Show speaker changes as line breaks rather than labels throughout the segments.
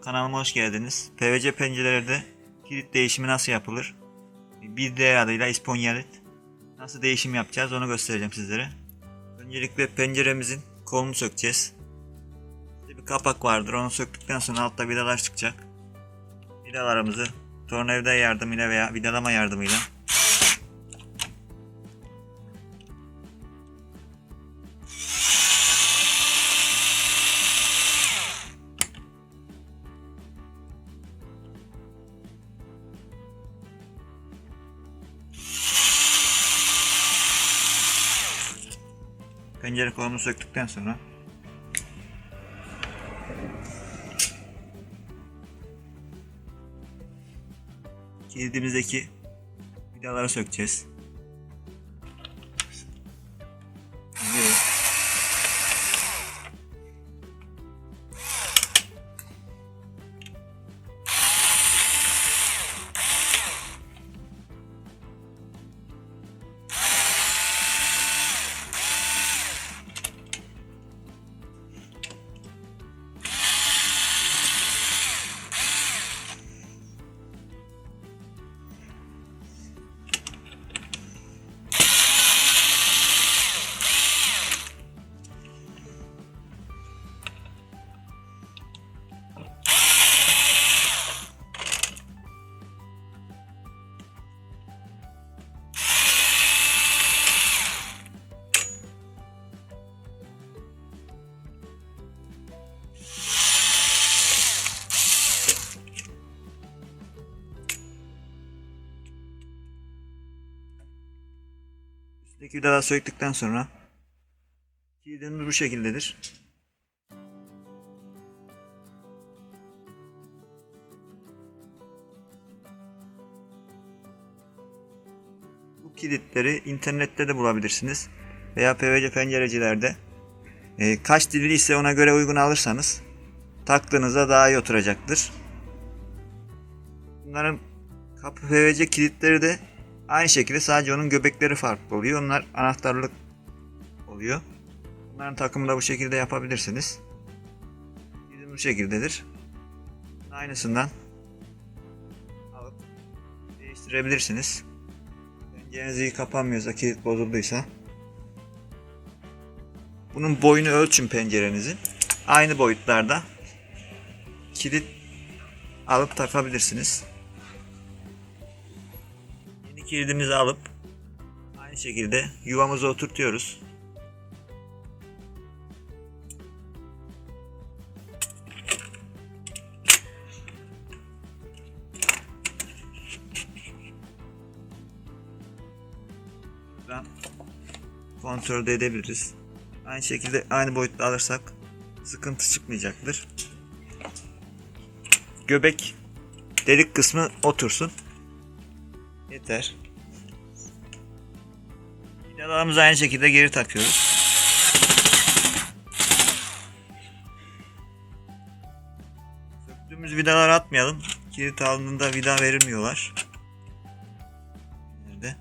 kanalıma hoş geldiniz. PVC pencerelerde kilit değişimi nasıl yapılır? Bir diğer adıyla isponyalit. Nasıl değişim yapacağız onu göstereceğim sizlere. Öncelikle penceremizin kolunu sökeceğiz. İşte bir kapak vardır onu söktükten sonra altta vidalar çıkacak. Vidalarımızı tornavida yardımıyla veya vidalama yardımıyla pencere kolunu söktükten sonra kilidimizdeki vidaları sökeceğiz. Üstteki vidaları söktükten sonra kilidimiz bu şekildedir. Bu kilitleri internette de bulabilirsiniz veya PVC pencerecilerde. Ee, kaç dilli ise ona göre uygun alırsanız taktığınızda daha iyi oturacaktır. Bunların kapı PVC kilitleri de aynı şekilde sadece onun göbekleri farklı oluyor. Onlar anahtarlık oluyor. Bunların takımını da bu şekilde yapabilirsiniz. Bizim bu şekildedir. Aynısından alıp değiştirebilirsiniz. Pencereniz iyi kapanmıyorsa, kilit bozulduysa bunun boyunu ölçün pencerenizin. Aynı boyutlarda kilit alıp takabilirsiniz. Kilidimizi alıp aynı şekilde yuvamıza oturtuyoruz. Buradan kontrol de edebiliriz. Aynı şekilde aynı boyutta alırsak sıkıntı çıkmayacaktır. Göbek delik kısmı otursun. Yeter. Vidalarımızı aynı şekilde geri takıyoruz. Söktüğümüz vidaları atmayalım. Kilit alındığında vida verilmiyorlar. Nerede?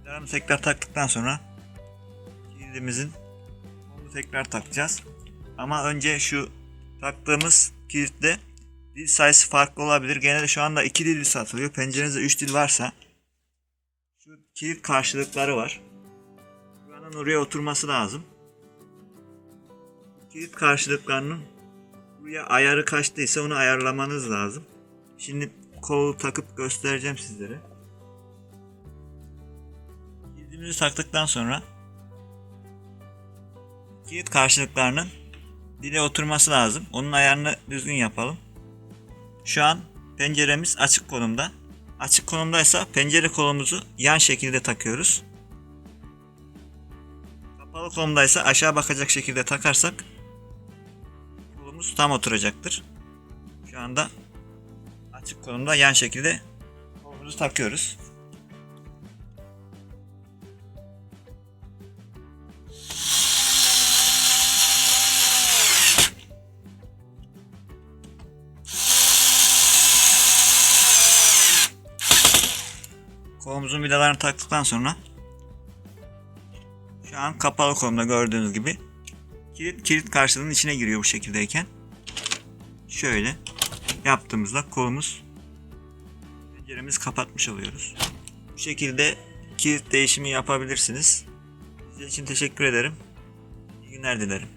Vidalarımızı tekrar taktıktan sonra kilidimizin onu tekrar takacağız. Ama önce şu taktığımız kilitle dil sayısı farklı olabilir. Genelde şu anda 2 dil satılıyor. Pencerenizde 3 dil varsa şu kilit karşılıkları var. Buranın oraya oturması lazım. Kilit karşılıklarının buraya ayarı kaçtıysa onu ayarlamanız lazım. Şimdi kolu takıp göstereceğim sizlere. Kilidimizi taktıktan sonra kilit karşılıklarının dile oturması lazım. Onun ayarını düzgün yapalım. Şu an penceremiz açık konumda. Açık konumdaysa pencere kolumuzu yan şekilde takıyoruz. Kapalı konumdaysa aşağı bakacak şekilde takarsak kolumuz tam oturacaktır. Şu anda açık konumda yan şekilde kolumuzu takıyoruz. Kolumuzun vidalarını taktıktan sonra Şu an kapalı konumda gördüğünüz gibi. Kilit, kilit karşılığının içine giriyor bu şekildeyken. Şöyle yaptığımızda kolumuz penceremizi kapatmış oluyoruz. Bu şekilde kilit değişimi yapabilirsiniz. Sizin için teşekkür ederim. İyi günler dilerim.